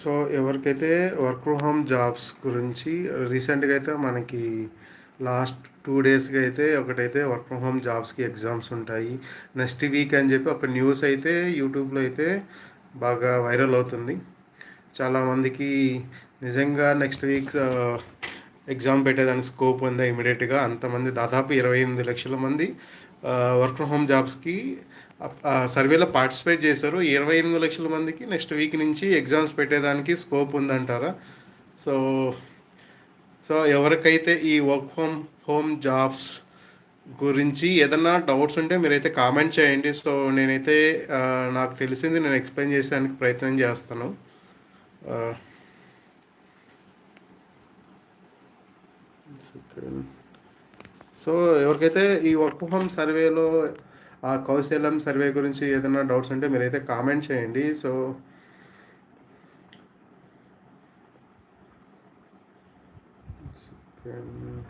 So ఎవరికైతే work from home jobs గురించి రీసెంట్గా అయితే మనకి లాస్ట్ టూ డేస్కి అయితే ఒకటైతే వర్క్ ఫ్రమ్ హోమ్ జాబ్స్కి ఎగ్జామ్స్ ఉంటాయి. నెక్స్ట్ వీక్ అని చెప్పి ఒక న్యూస్ అయితే యూట్యూబ్లో అయితే బాగా వైరల్ అవుతుంది. చాలామందికి నిజంగా నెక్స్ట్ వీక్ ఎగ్జామ్ పెట్టేదానికి స్కోప్ ఉందా ఇమీడియట్గా అంతమంది దాదాపు ఇరవై ఎనిమిది లక్షల మంది వర్క్ ఫ్రమ్ హోమ్ జాబ్స్కి సర్వేలో పార్టిసిపేట్ చేశారు. ఇరవై ఎనిమిది లక్షల మందికి నెక్స్ట్ వీక్ నుంచి ఎగ్జామ్స్ పెట్టేదానికి స్కోప్ ఉందంటారా? సో సో ఎవరికైతే ఈ వర్క్ ఫ్రమ్ హోమ్ జాబ్స్ గురించి ఏదన్నా డౌట్స్ ఉంటే మీరైతే కామెంట్ చేయండి. సో నేనైతే నాకు తెలిసింది నేను ఎక్స్ప్లెయిన్ చేసేదానికి ప్రయత్నం చేస్తాను. సెకండ్. సో ఎవరికైతే ఈ వర్క్ ఫ్రమ్ హోమ్ సర్వేలో ఆ కౌశలం సర్వే గురించి ఏదైనా డౌట్స్ ఉంటే మీరైతే కామెంట్ చేయండి so second.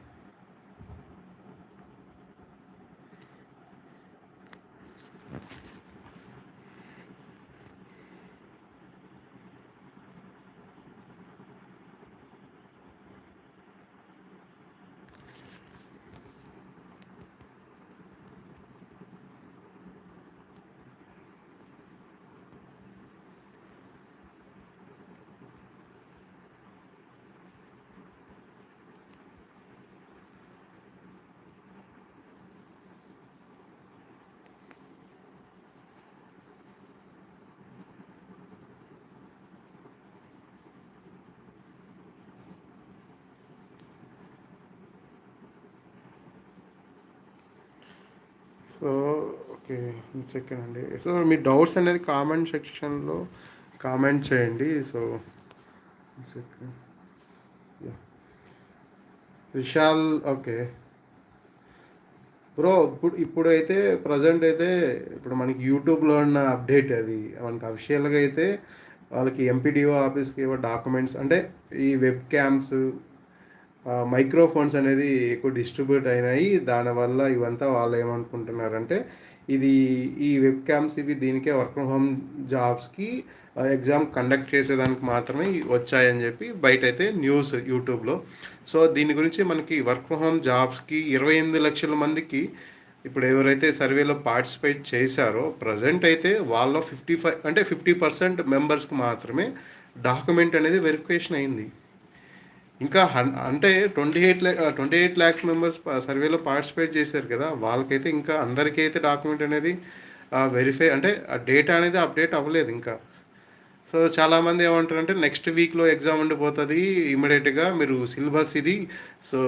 So okay second అండి. సో మీ డౌట్స్ అనేది కామెంట్ సెక్షన్లో కామెంట్ చేయండి. So second Vishal okay. Bro ఇప్పుడు ఇప్పుడు అయితే ప్రజెంట్ అయితే ఇప్పుడు మనకి యూట్యూబ్లో ఉన్న అప్డేట్ అది. మనకి అఫిషియల్గా అయితే వాళ్ళకి ఎంపీడీఓ ఆఫీస్కి ఏవో డాక్యుమెంట్స్ అంటే ఈ వెబ్ క్యామ్స్ మైక్రోఫోన్స్ అనేది ఎక్కువ డిస్ట్రిబ్యూట్ అయినాయి. దానివల్ల ఇవంతా వాళ్ళు ఏమనుకుంటున్నారంటే ఇది ఈ వెబ్ క్యామ్స్ ఇవి దీనికే వర్క్ ఫ్రమ్ హోమ్ జాబ్స్కి ఎగ్జామ్ కండక్ట్ చేసేదానికి మాత్రమే వచ్చాయని చెప్పి బయట అయితే న్యూస్ యూట్యూబ్లో సో దీని గురించి మనకి వర్క్ ఫ్రమ్ హోమ్ జాబ్స్కి ఇరవై ఎనిమిది లక్షల మందికి ఇప్పుడు ఎవరైతే సర్వేలో పార్టిసిపేట్ చేశారో ప్రజెంట్ అయితే వాళ్ళ ఫిఫ్టీ ఫైవ్ అంటే ఫిఫ్టీ పర్సెంట్ మెంబర్స్కి మాత్రమే డాక్యుమెంట్ అనేది వెరిఫికేషన్ అయింది. ఇంకా హన్ అంటే twenty eight twenty eight lakhs members సర్వేలో పార్టిసిపేట్ చేశారు కదా వాళ్ళకైతే ఇంకా అందరికీ అయితే డాక్యుమెంట్ అనేది వెరిఫై అంటే ఆ డేటా అనేది అప్డేట్ అవ్వలేదు ఇంకా. సో చాలామంది ఏమంటారంటే నెక్స్ట్ వీక్లో ఎగ్జామ్ ఉండిపోతుంది ఇమీడియట్గా మీరు సిలబస్ ఇది సో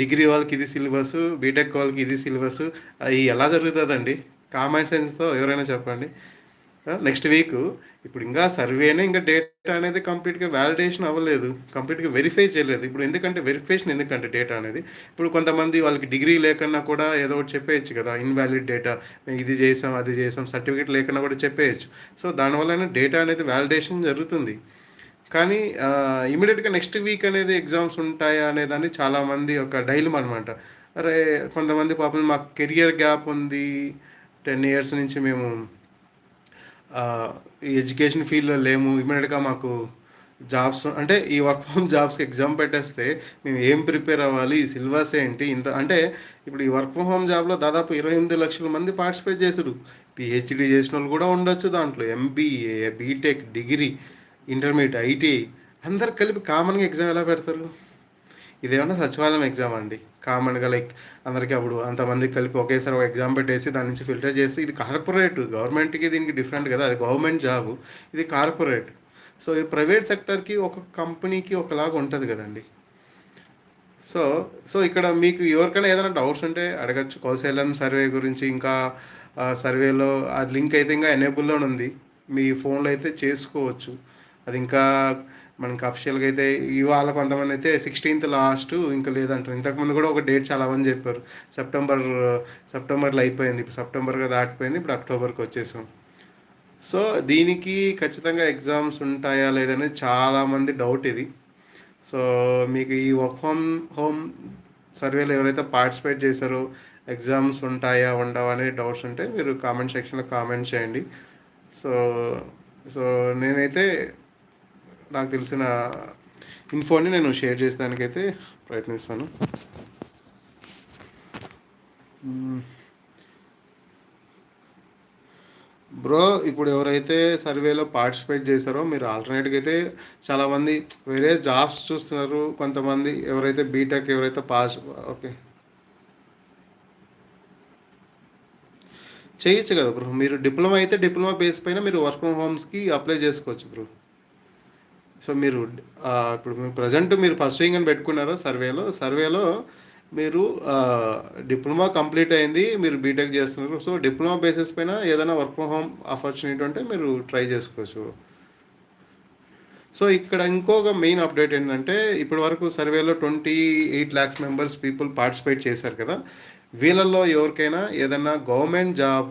డిగ్రీ వాళ్ళకి ఇది సిలబస్ బీటెక్ వాళ్ళకి ఇది సిలబస్ అది ఎలా జరుగుతుందండి? కామన్ సెన్స్తో ఎవరైనా చెప్పండి. నెక్స్ట్ వీక్ ఇప్పుడు ఇంకా సర్వేనే ఇంకా డేటా అనేది కంప్లీట్గా వ్యాలిడేషన్ అవ్వలేదు. కంప్లీట్గా వెరిఫై చేయలేదు. ఇప్పుడు ఎందుకంటే వెరిఫికేషన్ ఎందుకంటే డేటా అనేది? ఇప్పుడు కొంతమంది వాళ్ళకి డిగ్రీ లేకన్నా కూడా ఏదో ఒకటి చెప్పేయచ్చు కదా ఇన్వాలిడ్ డేటా ఇది చేసాం అది చేసాం సర్టిఫికేట్ లేకన్నా కూడా చెప్పేయచ్చు. సో దానివల్ల డేటా అనేది వ్యాలిడేషన్ జరుగుతుంది. కానీ ఇమీడియట్గా నెక్స్ట్ వీక్ అనేది ఎగ్జామ్స్ ఉంటాయా అనేదాన్ని చాలామంది ఒక డైలమ్ అనమాట అరే కొంతమంది పాపం మాకు కెరియర్ గ్యాప్ ఉంది. టెన్ ఇయర్స్ నుంచి మేము ఎడ్యుకేషన్ ఫీల్డ్లో లేము. ఇమీడియట్గా మాకు జాబ్స్ అంటే ఈ వర్క్ ఫ్రమ్ జాబ్స్కి ఎగ్జామ్ పెట్టేస్తే మేము ఏం ప్రిపేర్ అవ్వాలి? ఈ సిలబస్ ఏంటి? ఇంత అంటే ఇప్పుడు ఈ వర్క్ ఫ్రమ్ హోమ్ జాబ్లో దాదాపు ఇరవై ఎనిమిది లక్షల మంది పార్టిసిపేట్ చేశారు పిహెచ్డి చేసిన వాళ్ళు కూడా ఉండొచ్చు దాంట్లో. MBA B Tech degree intermediate ITI అందరు కలిపి కామన్గా ఎగ్జామ్ ఎలా పెడతారు? ఇదేమన్నా సచివాలయం ఎగ్జామ్ అండి? కామన్గా లైక్ అందరికీ అప్పుడు అంతమందికి కలిపి ఒకేసారి ఒక ఎగ్జామ్ పెట్టేసి దాని నుంచి ఫిల్టర్ చేసి ఇది కార్పొరేట్ గవర్నమెంట్కి దీనికి డిఫరెంట్ కదా అది గవర్నమెంట్ జాబ్ ఇది కార్పొరేట్ సో ఇది ప్రైవేట్ సెక్టర్కి ఒక కంపెనీకి ఒకలాగా ఉంటుంది కదండి. సో సో ఇక్కడ మీకు ఎవరికైనా ఏదైనా డౌట్స్ ఉంటే అడగచ్చు. కౌశల్యం సర్వే గురించి ఇంకా సర్వేలో అది లింక్ అయితే ఇంకా ఎనేబుల్లోనే ఉంది మీ ఫోన్లో అయితే చేసుకోవచ్చు. అది ఇంకా మనకి అఫిషియల్గా అయితే ఇవాళ కొంతమంది అయితే సిక్స్టీన్త్ లాస్ట్ ఇంకా లేదంటారు. ఇంతకుముందు కూడా ఒక డేట్ చాలా మంది చెప్పారు. సెప్టెంబర్ సెప్టెంబర్లో అయిపోయింది. ఇప్పుడు సెప్టెంబర్గా దాటిపోయింది. ఇప్పుడు అక్టోబర్కి వచ్చేసాం. సో దీనికి ఖచ్చితంగా ఎగ్జామ్స్ ఉంటాయా లేదనేది చాలామంది డౌట్ ఇది. సో మీకు ఈ వర్క్ హోమ్ హోమ్ సర్వేలో ఎవరైతే పార్టిసిపేట్ చేశారో ఎగ్జామ్స్ ఉంటాయా ఉండవా అనే డౌట్స్ ఉంటే మీరు కామెంట్ సెక్షన్లో కామెంట్ చేయండి. సో సో నేనైతే నాకు తెలిసిన ఇన్ఫోని నేను షేర్ చేసేదానికైతే ప్రయత్నిస్తాను. బ్రో ఇప్పుడు ఎవరైతే సర్వేలో పార్టిసిపేట్ చేశారో మీరు ఆల్టర్నేట్గా అయితే చాలామంది వేరే జాబ్స్ చూస్తున్నారు. కొంతమంది ఎవరైతే బీటెక్ ఎవరైతే పాస్ ఓకే. చేయొచ్చు కదా బ్రో. మీరు డిప్లొమా అయితే డిప్లొమా బేస్ పైన మీరు వర్క్ ఫ్రమ్ హోమ్స్కి అప్లై చేసుకోవచ్చు బ్రో. సో మీరు ఇప్పుడు మీరు ప్రజెంట్ మీరు పర్సూయింగ్ అని పెట్టుకున్నారా సర్వేలో సర్వేలో మీరు డిప్లొమా కంప్లీట్ అయింది మీరు బీటెక్ చేస్తున్నారు. సో డిప్లొమా బేసిస్ పైన ఏదైనా వర్క్ ఫ్రమ్ హోమ్ ఆపర్చునిటీ ఉంటే మీరు ట్రై చేసుకోవచ్చు. సో ఇక్కడ ఇంకొక మెయిన్ అప్డేట్ ఏంటంటే ఇప్పటి వరకు సర్వేలో twenty eight lakhs members people participate చేశారు కదా. వీళ్ళల్లో ఎవరికైనా ఏదైనా గవర్నమెంట్ జాబ్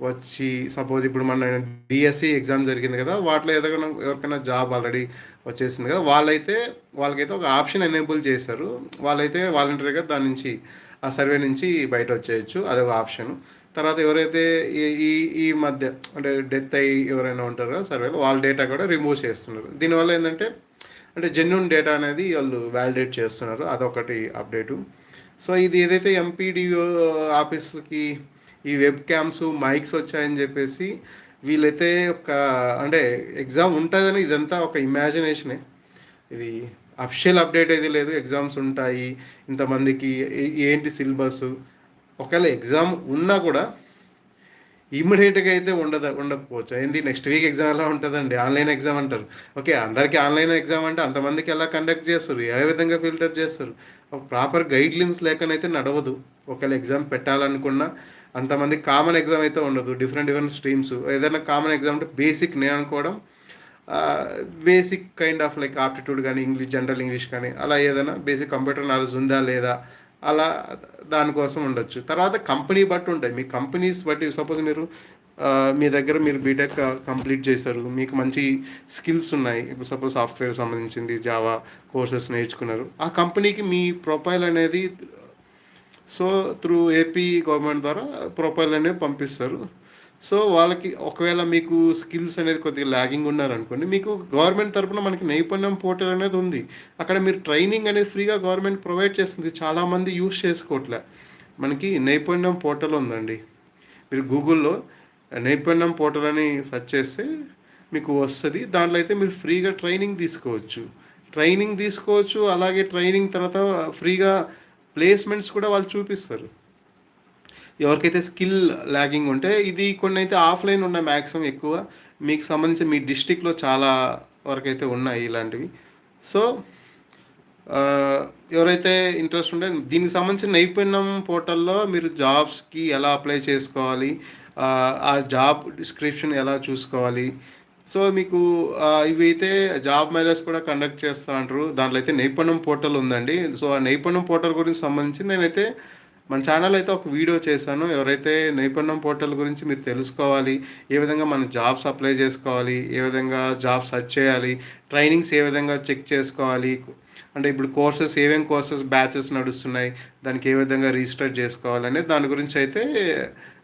వచ్చి సపోజ్ ఇప్పుడు మన డిఎస్సి ఎగ్జామ్ జరిగింది కదా వాటిలో ఏదైనా ఎవరికైనా జాబ్ ఆల్రెడీ వచ్చేసింది కదా వాళ్ళైతే వాళ్ళకైతే ఒక ఆప్షన్ ఎనేబుల్ చేశారు. వాళ్ళైతే వాలంటరీగా దాని నుంచి ఆ సర్వే నుంచి బయట వచ్చేయచ్చు. అదొక ఆప్షన్ తర్వాత ఎవరైతే ఈ ఈ ఈ మధ్య అంటే డెత్ అయ్యి ఎవరైనా ఉంటారో కదా సర్వేలో వాళ్ళ డేటా కూడా రిమూవ్ చేస్తున్నారు. దీనివల్ల ఏంటంటే అంటే జెన్యున్ డేటా అనేది వాళ్ళు వ్యాలిడేట్ చేస్తున్నారు. అదొకటి అప్డేటు సో ఇది ఏదైతే ఎంపీడీఓ ఆఫీసులకి ఈ వెబ్ క్యామ్స్ మైక్స్ వచ్చాయని చెప్పేసి వీళ్ళైతే ఒక అంటే ఎగ్జామ్ ఉంటుందని ఇదంతా ఒక ఇమాజినేషనే ఇది అఫిషియల్ అప్డేట్ అయితే లేదు ఎగ్జామ్స్ ఉంటాయి ఇంతమందికి ఏంటి సిలబస్ ఒకవేళ ఎగ్జామ్ ఉన్నా కూడా ఇమ్మీడియట్గా అయితే ఉండదు ఉండకపోవచ్చు. ఏంది నెక్స్ట్ వీక్ ఎగ్జామ్ ఎలా ఉంటుందండి? ఆన్లైన్ ఎగ్జామ్ అంటారు. ఓకే అందరికీ ఆన్లైన్ ఎగ్జామ్ అంటే అంతమందికి ఎలా కండక్ట్ చేస్తారు? ఏ విధంగా ఫిల్టర్ చేస్తారు? ప్రాపర్ గైడ్లైన్స్ లేకనైతే నడవదు. ఒకవేళ ఎగ్జామ్ పెట్టాలనుకున్నా అంతమంది కామన్ ఎగ్జామ్ అయితే ఉండదు డిఫరెంట్ డిఫరెంట్ స్ట్రీమ్స్ ఏదైనా కామన్ ఎగ్జామ్ అంటే బేసిక్ నేను అనుకోవడం basic kind of like aptitude కానీ ఇంగ్లీష్ జనరల్ ఇంగ్లీష్ కానీ అలా ఏదైనా బేసిక్ కంప్యూటర్ నాలెడ్జ్ ఉందా లేదా అలా దానికోసం ఉండొచ్చు. తర్వాత కంపెనీ బట్టి ఉంటాయి. మీ కంపెనీస్ బట్టి సపోజ్ మీరు మీ దగ్గర మీరు బీటెక్ కంప్లీట్ చేశారు మీకు మంచి స్కిల్స్ ఉన్నాయి. ఇప్పుడు సపోజ్ సాఫ్ట్వేర్ సంబంధించింది జావా కోర్సెస్ నేర్చుకున్నారు. ఆ కంపెనీకి మీ ప్రొఫైల్ అనేది సో త్రూ ఏపీ గవర్నమెంట్ ద్వారా ప్రొఫైల్ అనేది పంపిస్తారు. సో వాళ్ళకి ఒకవేళ మీకు స్కిల్స్ అనేది కొద్దిగా ల్యాగింగ్ ఉన్నారనుకోండి మీకు గవర్నమెంట్ తరపున మనకి నైపుణ్యం పోర్టల్ అనేది ఉంది. అక్కడ మీరు ట్రైనింగ్ అనేది ఫ్రీగా గవర్నమెంట్ ప్రొవైడ్ చేస్తుంది. చాలామంది యూస్ చేసుకోవట్లే. మనకి నైపుణ్యం పోర్టల్ ఉందండి. మీరు గూగుల్లో నైపుణ్యం పోర్టల్ అని సెర్చ్ చేస్తే మీకు వస్తుంది. దాంట్లో అయితే మీరు ఫ్రీగా ట్రైనింగ్ తీసుకోవచ్చు. ట్రైనింగ్ తీసుకోవచ్చు అలాగే ట్రైనింగ్ తర్వాత ఫ్రీగా ప్లేస్మెంట్స్ కూడా వాళ్ళు చూపిస్తారు. ఎవరికైతే స్కిల్ ల్యాగింగ్ ఉంటే ఇది కొన్ని అయితే ఆఫ్లైన్ ఉన్నాయి మ్యాక్సిమం ఎక్కువ. మీకు సంబంధించి మీ డిస్టిక్లో చాలా వరకైతే ఉన్నాయి ఇలాంటివి. సో ఎవరైతే ఇంట్రెస్ట్ ఉంటే దీనికి సంబంధించిన నైపుణ్యం పోర్టల్లో మీరు జాబ్స్కి ఎలా అప్లై చేసుకోవాలి ఆ జాబ్ డిస్క్రిప్షన్ ఎలా చూసుకోవాలి సో మీకు ఇవి అయితే జాబ్ మైలర్స్ కూడా కండక్ట్ చేస్తూ అంటారు దాంట్లో అయితే నైపుణ్యం పోర్టల్ ఉందండి. సో ఆ నైపుణ్యం పోర్టల్ గురించి సంబంధించి నేనైతే మన ఛానల్ అయితే ఒక వీడియో చేశాను. ఎవరైతే నైపుణ్యం పోర్టల్ గురించి మీరు తెలుసుకోవాలి ఏ విధంగా మనం జాబ్స్ అప్లై చేసుకోవాలి ఏ విధంగా జాబ్ సెర్చ్ చేయాలి ట్రైనింగ్స్ ఏ విధంగా చెక్ చేసుకోవాలి అంటే ఇప్పుడు కోర్సెస్ ఏమేమి కోర్సెస్ బ్యాచెస్ నడుస్తున్నాయి దానికి ఏ విధంగా రిజిస్టర్ చేసుకోవాలనే దాని గురించి అయితే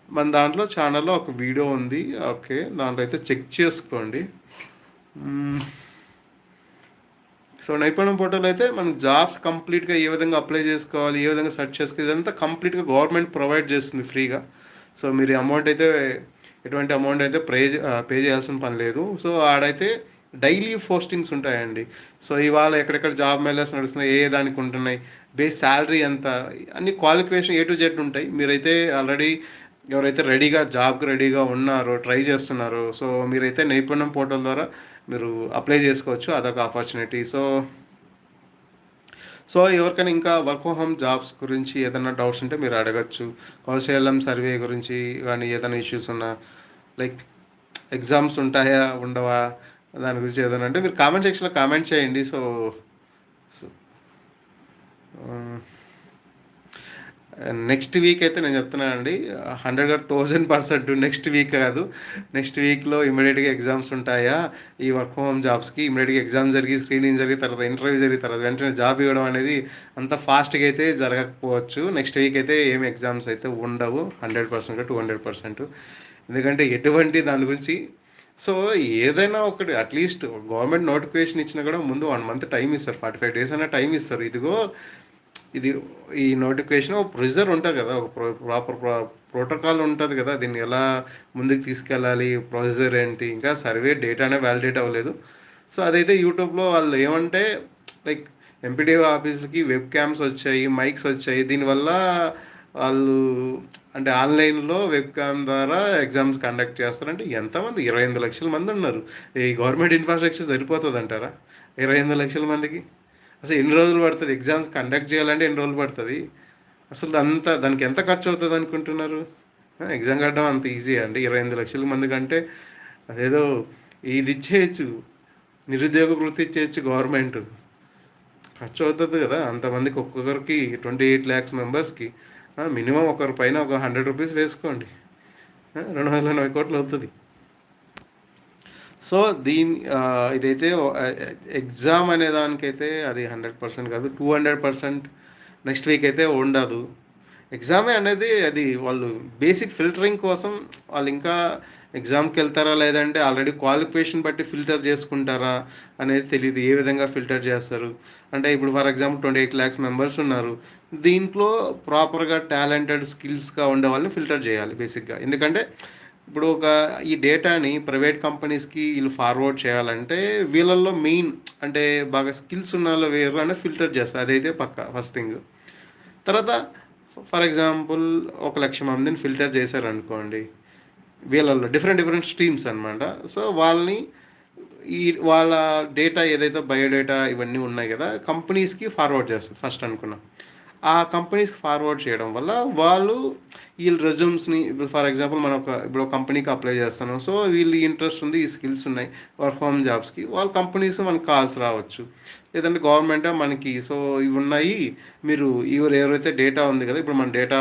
మన దాంట్లో ఛానల్లో ఒక వీడియో ఉంది. ఓకే దాంట్లో అయితే చెక్ చేసుకోండి. సో నైపుణ్యం పోర్టల్ అయితే మనం జాబ్స్ కంప్లీట్గా ఏ విధంగా అప్లై చేసుకోవాలి ఏ విధంగా సెర్చ్ చేసుకోవాలి ఇదంతా కంప్లీట్గా గవర్నమెంట్ ప్రొవైడ్ చేస్తుంది ఫ్రీగా సో మీరు అమౌంట్ అయితే ఎటువంటి అమౌంట్ అయితే పే పే చేయాల్సిన పని లేదు. సో ఆడైతే డైలీ పోస్టింగ్స్ ఉంటాయండి. సో ఇవాళ ఎక్కడెక్కడ జాబ్ మెయిల్స్ నడుస్తున్నాయి ఏ దానికి ఉంటున్నాయి బేస్ శాలరీ ఎంత అన్ని క్వాలిఫికేషన్ ఏ టు జెడ్ ఉంటాయి. మీరైతే ఆల్రెడీ ఎవరైతే రెడీగా జాబ్కి రెడీగా ఉన్నారో ట్రై చేస్తున్నారో సో మీరైతే నైపుణ్యం పోర్టల్ ద్వారా మీరు అప్లై చేసుకోవచ్చు. అదొక ఆపర్చునిటీ. సో సో ఎవరికైనా ఇంకా వర్క్ ఫ్రమ్ హోమ్ జాబ్స్ గురించి ఏదైనా డౌట్స్ ఉంటే మీరు అడగచ్చు. కౌశల్యం సర్వే గురించి కానీ ఏదైనా ఇష్యూస్ ఉన్నా లైక్ ఎగ్జామ్స్ ఉంటాయా ఉండవా దాని గురించి ఏదైనా అంటే మీరు కామెంట్ సెక్షన్లో కామెంట్ చేయండి. సో నెక్స్ట్ వీక్ అయితే నేను చెప్తున్నానండి hundred thousand percent next week కాదు. నెక్స్ట్ వీక్లో ఇమీడియట్గా ఎగ్జామ్స్ ఉంటాయా? ఈ వర్క్ ఫ్రమ్ హోమ్ జాబ్స్కి ఇమీడియట్గా ఎగ్జామ్ జరిగి స్క్రీనింగ్ జరిగిన తర్వాత ఇంటర్వ్యూ జరిగిన తర్వాత వెంటనే జాబ్ ఇవ్వడం అనేది అంత ఫాస్ట్గా అయితే జరగకపోవచ్చు. నెక్స్ట్ వీక్ అయితే ఏం ఎగ్జామ్స్ అయితే ఉండవు. Hundred percent two hundred percent ఎందుకంటే ఎటువంటి దాని గురించి సో ఏదైనా ఒకటి అట్లీస్ట్ గవర్నమెంట్ నోటిఫికేషన్ ఇచ్చినా కూడా ముందు వన్ మంత్ టైం ఇస్తారు. ఫార్టీ ఫైవ్ డేస్ అయినా టైం ఇస్తారు. ఇదిగో ఇది ఈ నోటిఫికేషన్ ఒక ప్రొసీజర్ ఉంటుంది కదా ఒక ప్రాపర్ ప్రోటోకాల్ ఉంటుంది కదా దీన్ని ఎలా ముందుకు తీసుకెళ్ళాలి ప్రొసీజర్ ఏంటి ఇంకా సర్వే డేటానే వ్యాలిడేట్ అవ్వలేదు. సో అదైతే యూట్యూబ్లో వాళ్ళు ఏమంటే లైక్ ఎంపీడీఓ ఆఫీస్కి వెబ్ క్యామ్స్ వచ్చాయి మైక్స్ వచ్చాయి దీనివల్ల వాళ్ళు అంటే ఆన్లైన్లో వెబ్ క్యామ్ ద్వారా ఎగ్జామ్స్ కండక్ట్ చేస్తారంటే ఎంతమంది? ఇరవై ఎనిమిది లక్షల మంది ఉన్నారు. ఈ గవర్నమెంట్ ఇన్ఫ్రాస్ట్రక్చర్ సరిపోతుంది అంటారా ఇరవై ఎనిమిది లక్షల మందికి? అసలు ఎన్ని రోజులు పడుతుంది? ఎగ్జామ్స్ కండక్ట్ చేయాలంటే ఎన్ని రోజులు పడుతుంది? అసలు అంత దానికి ఎంత ఖర్చు అవుతుంది అనుకుంటున్నారు? ఎగ్జామ్ కట్టడం అంత ఈజీ అండి. ఇరవై ఎనిమిది లక్షల మంది కంటే అదేదో ఇది ఇచ్చేయచ్చు. నిరుద్యోగ వృత్తి ఇచ్చేయచ్చు గవర్నమెంట్. ఖర్చు అవుతుంది కదా. అంతమందికి ఒక్కొక్కరికి ట్వంటీ ఎయిట్ ల్యాక్స్ మెంబర్స్కి మినిమం ఒకరి పైన ఒక హండ్రెడ్ రూపీస్ వేసుకోండి. రెండు వందల ఎనభై కోట్లు అవుతుంది. సో దీని ఇదైతే ఎగ్జామ్ అనే దానికైతే అది హండ్రెడ్ పర్సెంట్ కాదు two hundred percent next week అయితే ఉండదు. ఎగ్జామే అనేది అది వాళ్ళు బేసిక్ ఫిల్టరింగ్ కోసం వాళ్ళు ఇంకా ఎగ్జామ్కి వెళ్తారా లేదంటే ఆల్రెడీ క్వాలిఫికేషన్ బట్టి ఫిల్టర్ చేసుకుంటారా అనేది తెలియదు ఏ విధంగా ఫిల్టర్ చేస్తారు. అంటే ఇప్పుడు for example twenty eight lakhs members ఉన్నారు దీంట్లో ప్రాపర్గా టాలెంటెడ్ స్కిల్స్గా ఉండే వాళ్ళని ఫిల్టర్ చేయాలి బేసిక్గా. ఎందుకంటే ఇప్పుడు ఒక ఈ డేటాని ప్రైవేట్ కంపెనీస్కి వీళ్ళు ఫార్వర్డ్ చేయాలంటే వీళ్ళల్లో మెయిన్ అంటే బాగా స్కిల్స్ ఉన్న వాళ్ళు వేరు అనే ఫిల్టర్ చేస్తారు. అదైతే పక్క ఫస్ట్ థింగ్. తర్వాత ఫర్ ఎగ్జాంపుల్ ఒక లక్ష మందిని ఫిల్టర్ చేశారనుకోండి వీళ్ళల్లో డిఫరెంట్ డిఫరెంట్ స్ట్రీమ్స్ అనమాట సో వాళ్ళని ఈ వాళ్ళ డేటా ఏదైతే బయోడేటా ఇవన్నీ ఉన్నాయి కదా కంపెనీస్కి ఫార్వర్డ్ చేస్తారు ఫస్ట్ అనుకున్నాం. ఆ కంపెనీస్కి ఫార్వర్డ్ చేయడం వల్ల వాళ్ళు వీళ్ళు రెజ్యూమ్స్ని ఇప్పుడు ఫర్ ఎగ్జాంపుల్ మనం ఒక ఇప్పుడు ఒక కంపెనీకి అప్లై చేస్తున్నాం. సో వీళ్ళు ఇంట్రెస్ట్ ఉంది ఈ స్కిల్స్ ఉన్నాయి వర్క్ హోమ్ జాబ్స్కి వాళ్ళ కంపెనీస్ మనకి కాల్స్ రావచ్చు. లేదంటే గవర్నమెంట్ మనకి సో ఇవి ఉన్నాయి మీరు ఇవరు ఎవరైతే డేటా ఉంది కదా ఇప్పుడు మన డేటా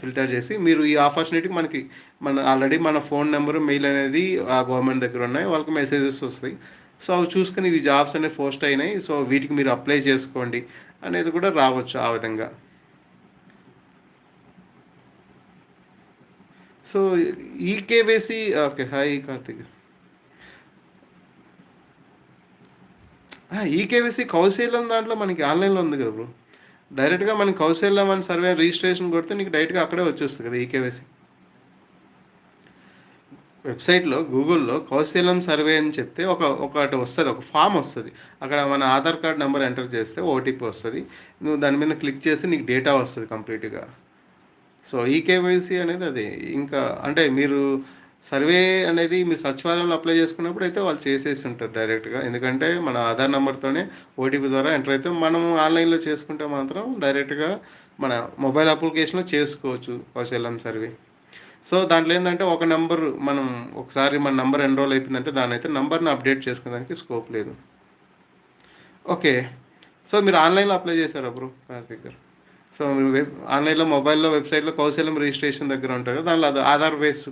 ఫిల్టర్ చేసి మీరు ఈ ఆపర్చునిటీకి మనకి మన ఆల్రెడీ మన ఫోన్ నెంబర్ మెయిల్ అనేది ఆ గవర్నమెంట్ దగ్గర ఉన్నాయి వాళ్ళకి మెసేజెస్ వస్తాయి. సో అవి చూసుకుని ఇవి జాబ్స్ అనేవి పోస్ట్ అయినాయి. సో వీటికి మీరు అప్లై చేసుకోండి. అనేది కూడా రావచ్చు ఆ విధంగా. సో ఈ కేవైసీ ఓకే హాయ్ కార్తిక్. ఈ కేవైసీ కౌశల్యం దాంట్లో మనకి ఆన్లైన్లో ఉంది కదా బ్రో. డైరెక్ట్గా మనకి కౌశల్యం అని సర్వే రిజిస్ట్రేషన్ కొడితే నీకు డైరెక్ట్గా అక్కడే వచ్చేస్తుంది కదా ఈ కేవైసీ. వెబ్సైట్లో గూగుల్లో కౌశలం సర్వే అని చెప్తే ఒక ఒకటి వస్తుంది ఒక ఫామ్ వస్తుంది. అక్కడ మన ఆధార్ కార్డ్ నెంబర్ ఎంటర్ చేస్తే ఓటీపీ వస్తుంది. నువ్వు దాని మీద క్లిక్ చేస్తే నీకు డేటా వస్తుంది కంప్లీట్గా. సో ఈ కేవైసీ అనేది అది. ఇంకా అంటే మీరు సర్వే అనేది మీరు సచివాలయంలో అప్లై చేసుకున్నప్పుడు అయితే వాళ్ళు చేసేసి ఉంటారు డైరెక్ట్గా. ఎందుకంటే మన ఆధార్ నెంబర్తోనే ఓటీపీ ద్వారా ఎంటర్ అయితే మనం ఆన్లైన్లో చేసుకుంటే మాత్రం డైరెక్ట్గా మన మొబైల్ అప్లికేషన్లో చేసుకోవచ్చు కౌశలం సర్వే. సో దాంట్లో ఏంటంటే ఒక నెంబర్ మనం ఒకసారి మన నెంబర్ ఎన్రోల్ అయిపోయిందంటే దాని అయితే నెంబర్ని అప్డేట్ చేసుకోవడానికి స్కోప్ లేదు. ఓకే. సో మీరు ఆన్లైన్లో అప్లై చేశారా బ్రో కార్తీక్ గారు? సో మీరు వెబ్ ఆన్లైన్లో మొబైల్లో వెబ్సైట్లో కౌశలం రిజిస్ట్రేషన్ దగ్గర ఉంటుంది కదా దానిలో అది Aadhaar base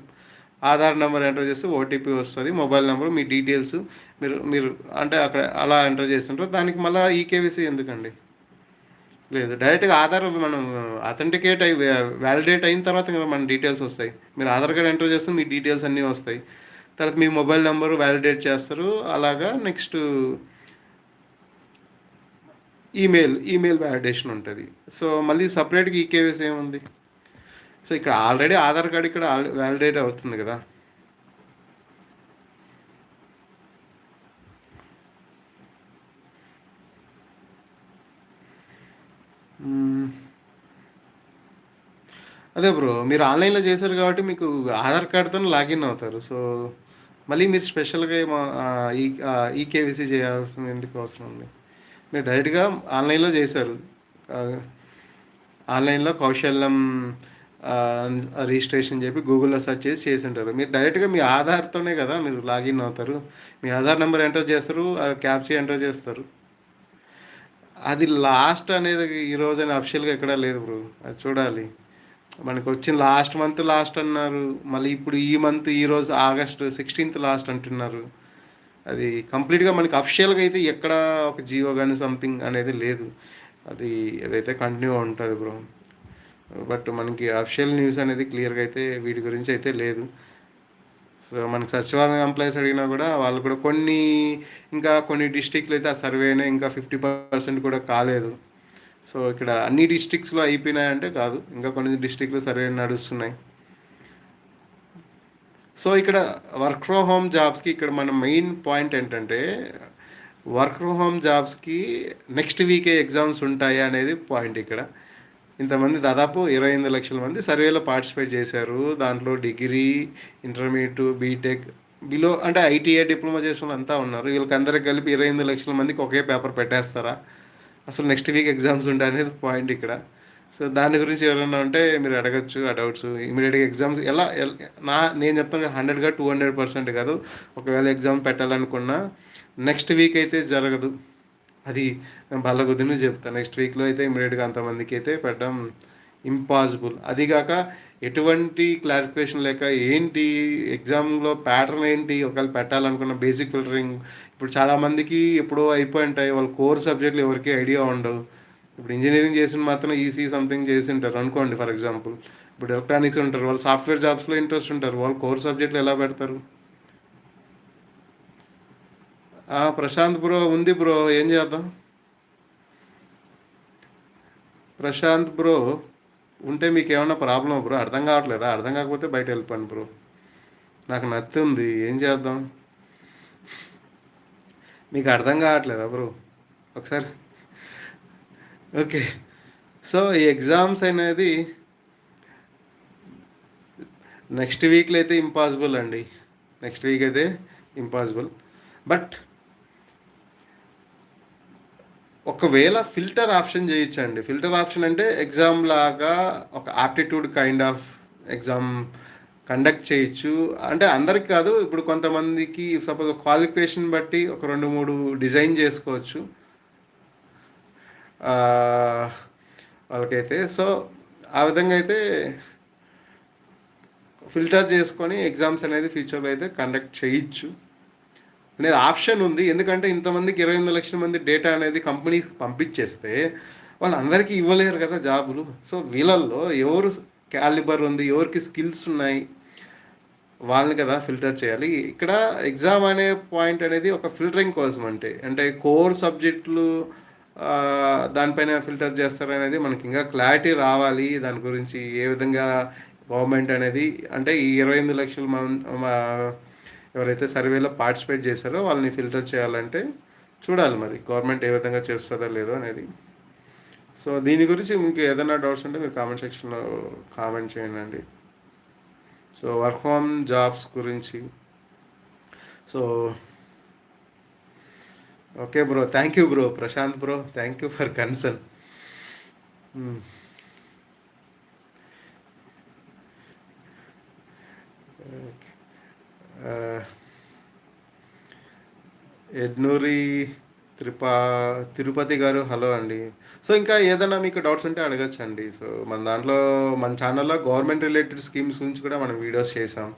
Aadhaar number enter చేస్తే ఓటీపీ వస్తుంది మొబైల్ నెంబర్ మీ డీటెయిల్స్ మీరు మీరు అంటే అక్కడ అలా ఎంటర్ చేస్తుంటారు. దానికి మళ్ళీ ఈకేవీసీ ఎందుకండి? లేదు. డైరెక్ట్గా ఆధార్ మనం అథెంటికేట్ అయి వ్యాలిడేట్ అయిన తర్వాత మన డీటెయిల్స్ వస్తాయి. మీరు ఆధార్ కార్డ్ ఎంటర్ చేస్తే మీ డీటెయిల్స్ అన్నీ వస్తాయి. తర్వాత మీ మొబైల్ నెంబర్ వ్యాలిడేట్ చేస్తారు. అలాగా నెక్స్ట్ ఈమెయిల్ ఈమెయిల్ వ్యాలిడేషన్ ఉంటుంది. సో మళ్ళీ సపరేట్గా ఈ కేవీస్ ఏముంది? సో ఇక్కడ ఆల్రెడీ ఆధార్ కార్డ్ ఇక్కడ వ్యాలిడేట్ అవుతుంది కదా. అదే బ్రో మీరు ఆన్లైన్లో చేశారు కాబట్టి మీకు ఆధార్ కార్డ్తో లాగిన్ అవుతారు. సో మళ్ళీ మీరు స్పెషల్గా ఈ ఈకేవీసీ చేయాల్సింది ఎందుకు అవసరం ఉంది? మీరు డైరెక్ట్గా ఆన్లైన్లో చేశారు. ఆన్లైన్లో కౌశల్యం రిజిస్ట్రేషన్ చెప్పి గూగుల్లో సెర్చ్ చేసి చేసి ఉంటారు మీరు డైరెక్ట్గా మీ ఆధార్తోనే కదా మీరు లాగిన్ అవుతారు. మీ ఆధార్ నెంబర్ ఎంటర్ చేస్తారు క్యాప్చీ ఎంటర్ చేస్తారు. అది లాస్ట్ అనేది ఈ అని అఫిషియల్గా ఎక్కడా లేదు బ్రో అది చూడాలి. మనకు వచ్చిన లాస్ట్ మంత్ లాస్ట్ అన్నారు. మళ్ళీ ఇప్పుడు ఈ మంత్ ఈరోజు ఆగస్ట్ సిక్స్టీన్త్ లాస్ట్ అంటున్నారు. అది కంప్లీట్గా మనకి అఫిషియల్గా అయితే ఎక్కడ ఒక జియో కానీ సంథింగ్ అనేది లేదు. అది ఏదైతే కంటిన్యూ ఉంటుంది బ్రో బట్ మనకి అఫిషియల్ న్యూస్ అనేది క్లియర్గా అయితే వీటి గురించి అయితే లేదు. సో మనకి సచివాలయం ఎంప్లాయీస్ అడిగినా కూడా వాళ్ళు కూడా కొన్ని ఇంకా కొన్ని డిస్టిక్లు అయితే ఆ సర్వేనే ఇంకా ఫిఫ్టీ పర్సెంట్ కూడా కాలేదు. సో ఇక్కడ అన్ని డిస్ట్రిక్ట్స్లో అయిపోయినాయంటే కాదు ఇంకా కొన్ని డిస్ట్రిక్ట్లు సర్వే నడుస్తున్నాయి. సో ఇక్కడ వర్క్ ఫ్రమ్ హోమ్ జాబ్స్కి ఇక్కడ మన మెయిన్ పాయింట్ ఏంటంటే వర్క్ ఫ్రమ్ హోమ్ జాబ్స్కి నెక్స్ట్ వీకే ఎగ్జామ్స్ ఉంటాయి అనేది పాయింట్ ఇక్కడ. ఇంతమంది దాదాపు ఇరవై ఎనిమిది లక్షల మంది సర్వేలో పార్టిసిపేట్ చేశారు. దాంట్లో డిగ్రీ ఇంటర్మీడియట్ బీటెక్ బిలో అంటే ఐటీఐ డిప్లొమా చేసిన అంతా ఉన్నారు. వీళ్ళకి అందరికి కలిపి ఇరవై ఎనిమిది లక్షల మందికి ఒకే పేపర్ పెట్టేస్తారా? అసలు నెక్స్ట్ వీక్ ఎగ్జామ్స్ ఉంటాయి అనేది పాయింట్ ఇక్కడ. సో దాని గురించి ఎవరైనా ఉంటే మీరు అడగచ్చు ఆ డౌట్స్. ఇమీడియట్గా ఎగ్జామ్స్ ఎలా నా నేను చెప్తాను హండ్రెడ్గా టూ హండ్రెడ్ పర్సెంట్ కాదు. ఒకవేళ ఎగ్జామ్ పెట్టాలనుకున్నా నెక్స్ట్ వీక్ అయితే జరగదు. అది బల్ల కొద్దిని చెప్తాను నెక్స్ట్ వీక్లో అయితే ఇమీడియట్గా అంతమందికి అయితే పెట్టడం ఇంపాసిబుల్ అదిగాక ఎటువంటి క్లారిఫికేషన్ లేక ఏంటి ఎగ్జామ్లో ప్యాటర్న్ ఏంటి ఒకవేళ పెట్టాలనుకున్న బేసిక్ ఫిల్టరింగ్ ఇప్పుడు చాలామందికి ఎప్పుడో అయిపోయి ఉంటాయి వాళ్ళ కోర్ సబ్జెక్టులు ఎవరికి ఐడియా ఉండవు. ఇప్పుడు ఇంజనీరింగ్ చేసిన మాత్రం ఈసీ సంథింగ్ చేసి ఉంటారు అనుకోండి ఫర్ ఎగ్జాంపుల్ ఇప్పుడు ఎలక్ట్రానిక్స్ ఉంటారు వాళ్ళు సాఫ్ట్వేర్ జాబ్స్లో ఇంట్రెస్ట్ ఉంటారు వాళ్ళు కోర్ సబ్జెక్టులు ఎలా పెడతారు? ప్రశాంత్ బ్రో ఉంది బ్రో ఏం చేద్దాం? ప్రశాంత్ బ్రో ఉంటే మీకు ఏమైనా ప్రాబ్లమ్ బ్రో? అర్థం కావట్లేదా? అర్థం కాకపోతే బయట వెళ్ళిపోండి బ్రో. నాకు నత్తుంది ఏం చేద్దాం? మీకు అర్థం కావట్లేదా బ్రో? ఒకసారి. ఓకే. సో ఈ ఎగ్జామ్స్ అనేది నెక్స్ట్ వీక్లో అయితే ఇంపాసిబుల్ అండి. నెక్స్ట్ వీక్ అయితే ఇంపాసిబుల్. బట్ ఒకవేళ ఫిల్టర్ ఆప్షన్ చేయించండి. ఫిల్టర్ ఆప్షన్ అంటే ఎగ్జామ్ లాగా ఒక aptitude kind of exam conduct చేయొచ్చు. అంటే అందరికి కాదు ఇప్పుడు కొంతమందికి సపోజ్ క్వాలిఫికేషన్ బట్టి ఒక రెండు మూడు డిజైన్ చేసుకోవచ్చు. వాళ్ళకైతే సో ఆ విధంగా అయితే ఫిల్టర్ చేసుకొని ఎగ్జామ్స్ అనేది ఫ్యూచర్లో అయితే కండక్ట్ చేయొచ్చు. అనేది ఆప్షన్ ఉంది. ఎందుకంటే ఇంతమందికి ఇరవై ఎనిమిది లక్షల మంది డేటా అనేది కంపెనీకి పంపించేస్తే వాళ్ళందరికీ ఇవ్వలేరు కదా జాబులు. సో వీళ్ళల్లో ఎవరు క్యాలిబర్ ఉంది ఎవరికి స్కిల్స్ ఉన్నాయి వాళ్ళని కదా ఫిల్టర్ చేయాలి. ఇక్కడ ఎగ్జామ్ అనే పాయింట్ అనేది ఒక ఫిల్టరింగ్ కోసం అంటే అంటే కోర్ సబ్జెక్టులు దానిపైన ఫిల్టర్ చేస్తారనేది మనకి ఇంకా క్లారిటీ రావాలి. దాని గురించి ఏ విధంగా గవర్నమెంట్ అనేది అంటే ఈ ఇరవై ఎనిమిది లక్షల మంది ఎవరైతే సర్వేలో పార్టిసిపేట్ చేశారో వాళ్ళని ఫిల్టర్ చేయాలంటే చూడాలి మరి గవర్నమెంట్ ఏ విధంగా చేస్తుందో లేదో అనేది. సో దీని గురించి మీకు ఏదైనా డౌట్స్ ఉంటే మీరు కామెంట్ సెక్షన్లో కామెంట్ చేయండి. సో వర్క్ ఫ్రమ్ జాబ్స్ గురించి. So okay bro thank you bro Prashanth bro thank you for concern. Hmm. Ednuri త్రిపా Tirupati గారు హలో అండి. సో ఇంకా ఏదైనా మీకు డౌట్స్ ఉంటే అడగచ్చు అండి సో మన దాంట్లో మన ఛానల్లో గవర్నమెంట్ రిలేటెడ్ స్కీమ్స్ గురించి కూడా మనం వీడియోస్ చేసాం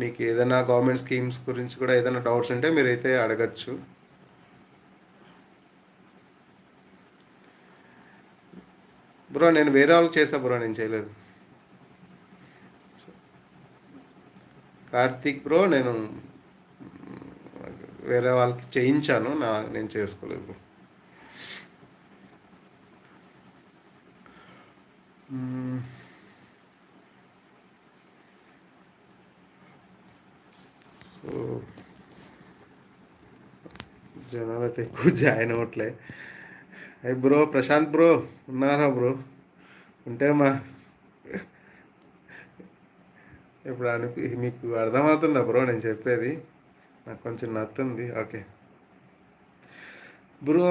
మీకు ఏదైనా గవర్నమెంట్ స్కీమ్స్ గురించి కూడా ఏదైనా డౌట్స్ ఉంటే మీరైతే అడగచ్చు. బ్రో నేను వేరే వాళ్ళకి చేసా బ్రో నేను చేయలేదు. కార్తీక్ బ్రో నేను వేరే వాళ్ళకి చేయించాను. నా నేను చేసుకోలేదు బ్రో. సో జనాలు అయితే ఎక్కువ జాయిన్ అవ్వట్లే. అయ్యి బ్రో ప్రశాంత్ బ్రో ఉన్నారా బ్రో? ఉంటే మా ఇప్పుడు అనిపి మీకు అర్థమవుతుందా బ్రో నేను చెప్పేది? నాకు కొంచెం నత్తుంది. ఓకే. బ్రో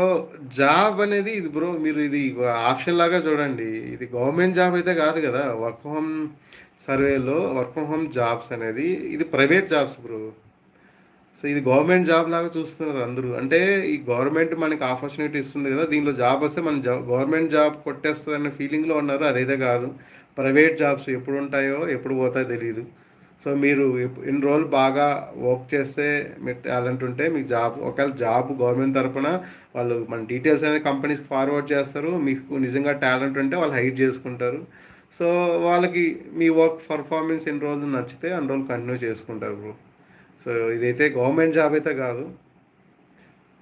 జాబ్ అనేది ఇది బ్రో మీరు ఇది ఆప్షన్ లాగా చూడండి. ఇది గవర్నమెంట్ జాబ్ అయితే కాదు కదా. వర్క్ హోమ్ సర్వేలో వర్క్ ఫ్రమ్ హోమ్ జాబ్స్ అనేది ఇది ప్రైవేట్ జాబ్స్ బ్రో. సో ఇది గవర్నమెంట్ జాబ్ లాగా చూస్తున్నారు అందరూ. అంటే ఈ గవర్నమెంట్ మనకి ఆపర్చునిటీ ఇస్తుంది కదా దీనిలో జాబ్ వస్తే మన జాబ్ గవర్నమెంట్ జాబ్ కొట్టేస్తుంది అనే ఫీలింగ్లో ఉన్నారు. అదైతే కాదు. ప్రైవేట్ జాబ్స్ ఎప్పుడు ఉంటాయో ఎప్పుడు పోతాయో తెలియదు సో మీరు ఎన్ని రోజులు బాగా వర్క్ చేస్తే మీరు టాలెంట్ ఉంటే మీకు జాబ్ ఒకవేళ జాబ్ గవర్నమెంట్ తరపున వాళ్ళు మన డీటెయిల్స్ అనేది కంపెనీస్కి ఫార్వర్డ్ చేస్తారు. మీకు నిజంగా టాలెంట్ ఉంటే వాళ్ళు హైడ్ చేసుకుంటారు. సో వాళ్ళకి మీ వర్క్ పర్ఫార్మెన్స్ ఎన్ని రోజులు నచ్చితే అన్ని రోజులు కంటిన్యూ చేసుకుంటారు బ్రో. సో ఇదైతే గవర్నమెంట్ జాబ్ అయితే కాదు.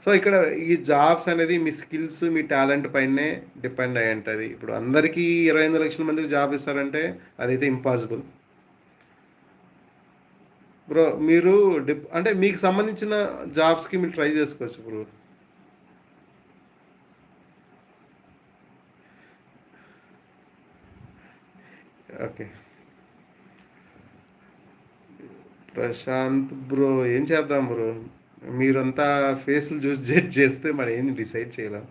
సో ఇక్కడ ఈ జాబ్స్ అనేది మీ స్కిల్స్ మీ టాలెంట్ పైనే డిపెండ్ అయి ఉంటుంది ఇప్పుడు అందరికీ ఇరవై ఎనిమిది లక్షల మందికి జాబ్ ఇస్తారంటే అదైతే ఇంపాసిబుల్. బ్రో మీరు డిప్ అంటే మీకు సంబంధించిన జాబ్స్కి మీరు ట్రై చేసుకోవచ్చు బ్రో. ఓకే. ప్రశాంత్ బ్రో ఏం చేద్దాం బ్రో? మీరంతా ఫేస్లు చూసి జడ్జ్ చేస్తే మరి ఏం డిసైడ్ చేయలేం?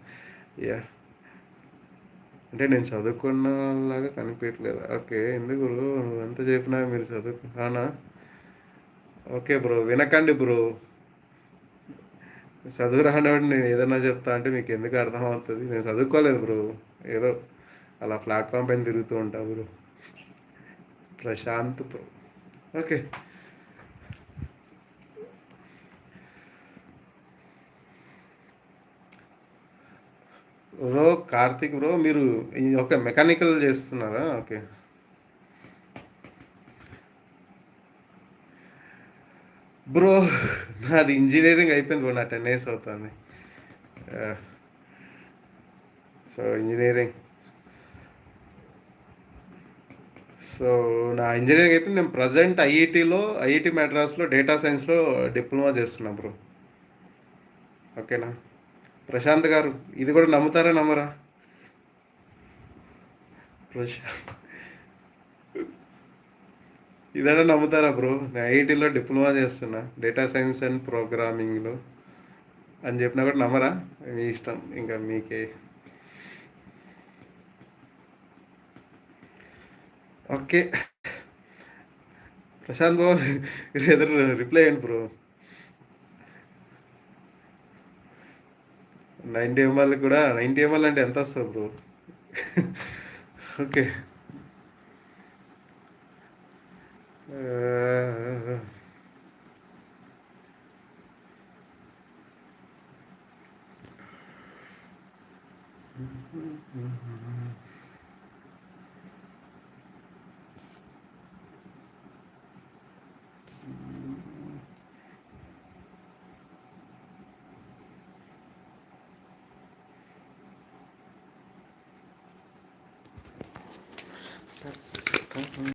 యా. అంటే నేను చదువుకున్న లాగా కనిపించట్లేదు. ఓకే ఎందుకు బ్రో? ఎంత చెప్పినా మీరు చదువుకున్నానా ఓకే బ్రో వినకండి బ్రో. చదువు రానివాడు నేను ఏదైనా చెప్తా అంటే మీకు ఎందుకు అర్థమవుతుంది? నేను చదువుకోలేదు బ్రో. ఏదో అలా ప్లాట్ఫామ్ పైన తిరుగుతూ ఉంటా bro. Prashanth bro. Okay. Bro Karthik bro మీరు ఒక ఓకే మెకానికల్ చేస్తున్నారా? ఓకే. బ్రో నాది ఇంజనీరింగ్ అయిపోయింది బ్రో నా టెన్ ఇయర్స్ అవుతుంది. సో ఇంజనీరింగ్ సో నా ఇంజనీరింగ్ అయిపోయింది. నేను ప్రజెంట్ ఐఐటిలో ఐఐటి మెడ్రాస్లో డేటా సైన్స్లో డిప్లొమా చేస్తున్నా బ్రో. ఓకేనా? ప్రశాంత్ గారు ఇది కూడా నమ్ముతారా నమ్మరా? ప్రశాంత్ ఇదైనా నమ్ముతారా బ్రో? నేను ఐఐటీలో డిప్లొమా చేస్తున్నా డేటా సైన్స్ అండ్ ప్రోగ్రామింగ్లో. అని చెప్పినా కూడా నమ్మరా? మీ ఇష్టం ఇంకా మీకే. ఓకే. ప్రశాంత్ బాబు ఎదురు రిప్లై అయ్యండి బ్రో. నైన్టీ ఎంఎల్ కూడా నైన్టీ ఎంఎల్ అంటే ఎంత వస్తుంది బ్రో ఓకే Mm-hmm.